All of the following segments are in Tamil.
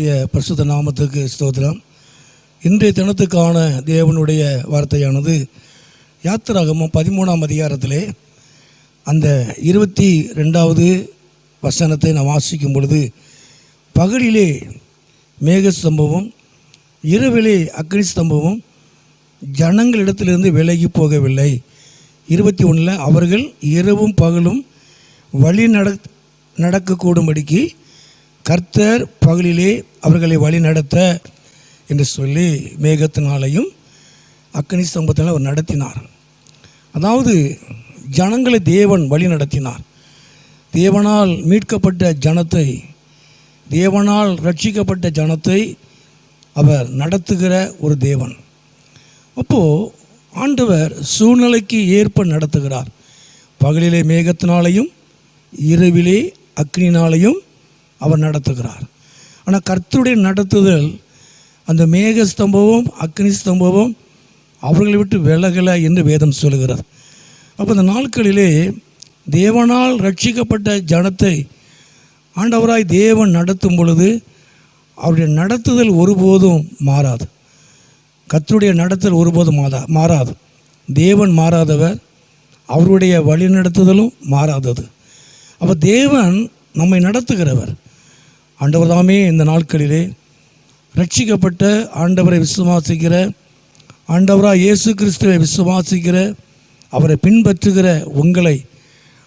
கர்த்தருடைய பரிசுத்த நாமத்துக்கு ஸ்தோத்திரம். இன்றைய தினத்துக்கான தேவனுடைய வார்த்தையானது யாத்திராகமும் பதிமூணாம் அதிகாரத்திலே அந்த இருபத்தி ரெண்டாவது வசனத்தை நாம் வாசிக்கும் பொழுது பகலிலே மேகஸ்தம்பமும் இரவிலே அக்னி ஸ்தம்பமும் ஜனங்களிடத்திலிருந்து விலகி போகவில்லை. இருபத்தி ஒன்றில் அவர்கள் இரவும் பகலும் வழி நட நடக்கக்கூடும்படிக்கு கர்த்தர் பகலிலே அவர்களை வழி நடத்த என்று சொல்லி மேகத்தினாலையும் அக்னி ஸ்தம்பத்தினால் அவர் நடத்தினார். அதாவது ஜனங்களை தேவன் வழி நடத்தினார் தேவனால் மீட்கப்பட்ட ஜனத்தை தேவனால் ரட்சிக்கப்பட்ட ஜனத்தை அவர் நடத்துகிற ஒரு தேவன். அப்போது ஆண்டவர் சூழ்நிலைக்கு ஏற்ப நடத்துகிறார். பகலிலே மேகத்தினாலையும் இரவிலே அக்னினாலையும் அவர் நடத்துகிறார். ஆனால் கர்த்தருடைய நடத்துதல் அந்த மேக ஸ்தம்பமும் அக்னி ஸ்தம்பமும் அவர்களை விட்டு விலகலை என்று வேதம் சொல்கிறது அப்போ இந்த நாட்களிலே தேவனால் ரட்சிக்கப்பட்ட ஜனத்தை ஆண்டவராய் தேவன் நடத்தும் பொழுது அவருடைய நடத்துதல் ஒருபோதும் மாறாது. கர்த்தருடைய நடத்தல் ஒருபோதும் மாறா மாறாது. தேவன் மாறாதவர் அவருடைய வழி நடத்துதலும் மாறாதது. அப்போ தேவன் நம்மை நடத்துகிறவர். ஆண்டவர் தாமே இந்த நாட்களிலே ரட்சிக்கப்பட்ட ஆண்டவரை விசுவாசிக்கிற ஆண்டவராக இயேசு கிறிஸ்துவை விசுவாசிக்கிற அவரை பின்பற்றுகிற உங்களை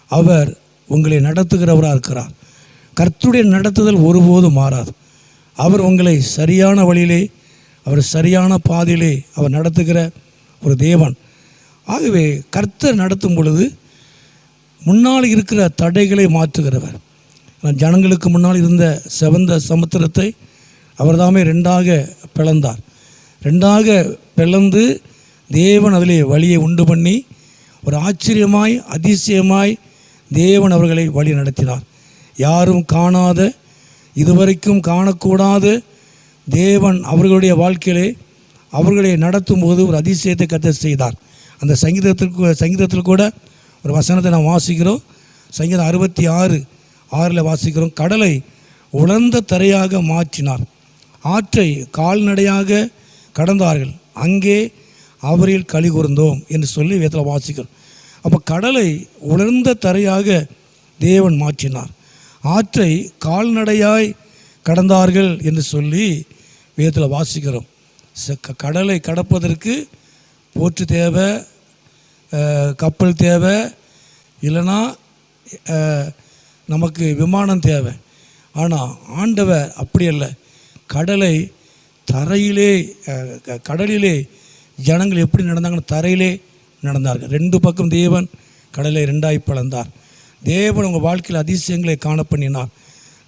அவர் உங்களை நடத்துகிறவராக இருக்கிறார். கர்த்துடைய நடத்துதல் ஒருபோதும் மாறாது. அவர் உங்களை சரியான வழியிலே அவர் சரியான பாதையிலே அவர் நடத்துகிற ஒரு தேவன். ஆகவே கர்த்தர் நடத்தும் பொழுது முன்னால் இருக்கிற தடைகளை மாற்றுகிறவர். ஜனங்களுக்கு முன்னால் இருந்த செவந்த சமுத்திரத்தை அவர்தாமே ரெண்டாக பிளந்தார். ரெண்டாக பிளந்து தேவன் அதிலே வழியை உண்டு பண்ணி ஒரு ஆச்சரியமாய் அதிசயமாய் தேவன் அவர்களை வழி நடத்தினார். யாரும் காணாத இதுவரைக்கும் காணக்கூடாத தேவன் அவர்களுடைய வாழ்க்கையிலே அவர்களை நடத்தும் போது ஒரு அதிசயத்தை கத்த செய்தார். அந்த சங்கீதத்திற்கு சங்கீதத்தில் கூட ஒரு வசனத்தை நாம் வாசிக்கிறோம். சங்கீதம் அறுபத்தி ஆறு ஆறில் வாசிக்கிறோம் கடலை உலர்ந்த தரையாக மாற்றினார். ஆற்றை கால்நடையாக கடந்தார்கள். அங்கே அவரில் களி கூர்ந்தோம் என்று சொல்லி வேதத்தில் வாசிக்கிறோம். அப்போ கடலை உலர்ந்த தரையாக தேவன் மாற்றினார். ஆற்றை கால்நடையாய் கடந்தார்கள் என்று சொல்லி வேதத்தில் வாசிக்கிறோம். ச- க- கடலை கடப்பதற்கு போற்று தேவை கப்பல் தேவை இல்லைன்னா நமக்கு விமானம் தேவை. ஆனால் ஆண்டவர் அப்படி அல்ல. கடலை தரையிலே க- கடலிலே ஜனங்கள் எப்படி நடந்தாங்கன்னு தரையிலே நடந்தார்கள். ரெண்டு பக்கம் தேவன் கடலை ரெண்டாய் பிளந்தார். தேவன் உங்கள் வாழ்க்கையில் அதிசயங்களை காண பண்ணினார்.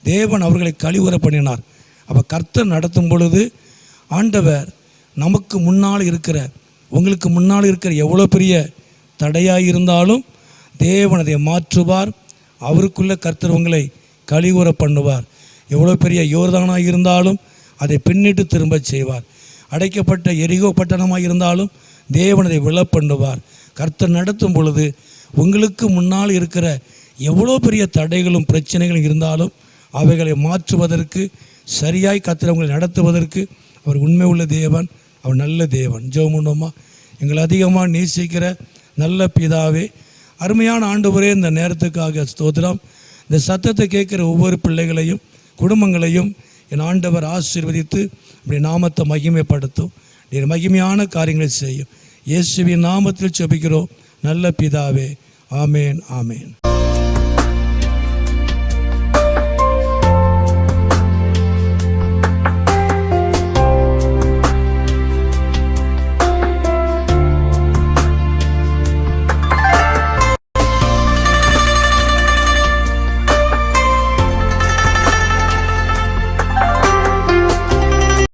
தேவன் அவர்களை கழிவுற பண்ணினார். அப்போ கர்த்தர் நடத்தும் பொழுது ஆண்டவர் நமக்கு முன்னால் இருக்கிற உங்களுக்கு முன்னால் இருக்கிற எவ்வளோ பெரிய தடையாக இருந்தாலும் தேவன் அதை மாற்றுவார். அவருக்குள்ளே கர்த்தர் உங்களை கழிவுற பண்ணுவார். எவ்வளோ பெரிய யோர்தானாக இருந்தாலும் அதை பின்னிட்டு திரும்ப செய்வார். அடைக்கப்பட்ட எரிகோ பட்டணமாக இருந்தாலும் தேவன் அதை விழ பண்ணுவார். கர்த்தர் நடத்தும் பொழுது உங்களுக்கு முன்னால் இருக்கிற எவ்வளோ பெரிய தடைகளும் பிரச்சனைகளும் இருந்தாலும் அவைகளை மாற்றுவதற்கு சரியாய் கத்திரவங்களை நடத்துவதற்கு அவர் உண்மை உள்ள தேவன் அவர் நல்ல தேவன். ஜெவமுண்டோமா எங்களை அதிகமாக நேசிக்கிற நல்ல பிதாவே அருமையான ஆண்டவரே இந்த நேரத்துக்காக ஸ்தோத்திரம். இந்த சத்தத்தை கேட்குற ஒவ்வொரு பிள்ளைகளையும் குடும்பங்களையும் என் ஆண்டவர் ஆசீர்வதித்து அப்படி நாமத்தை மகிமைப்படுத்தும். நீர் மகிமையான காரியங்களை செய்யும். இயேசுவின் நாமத்தில் செபிக்கிறோம் நல்ல பிதாவே. ஆமேன் ஆமேன்.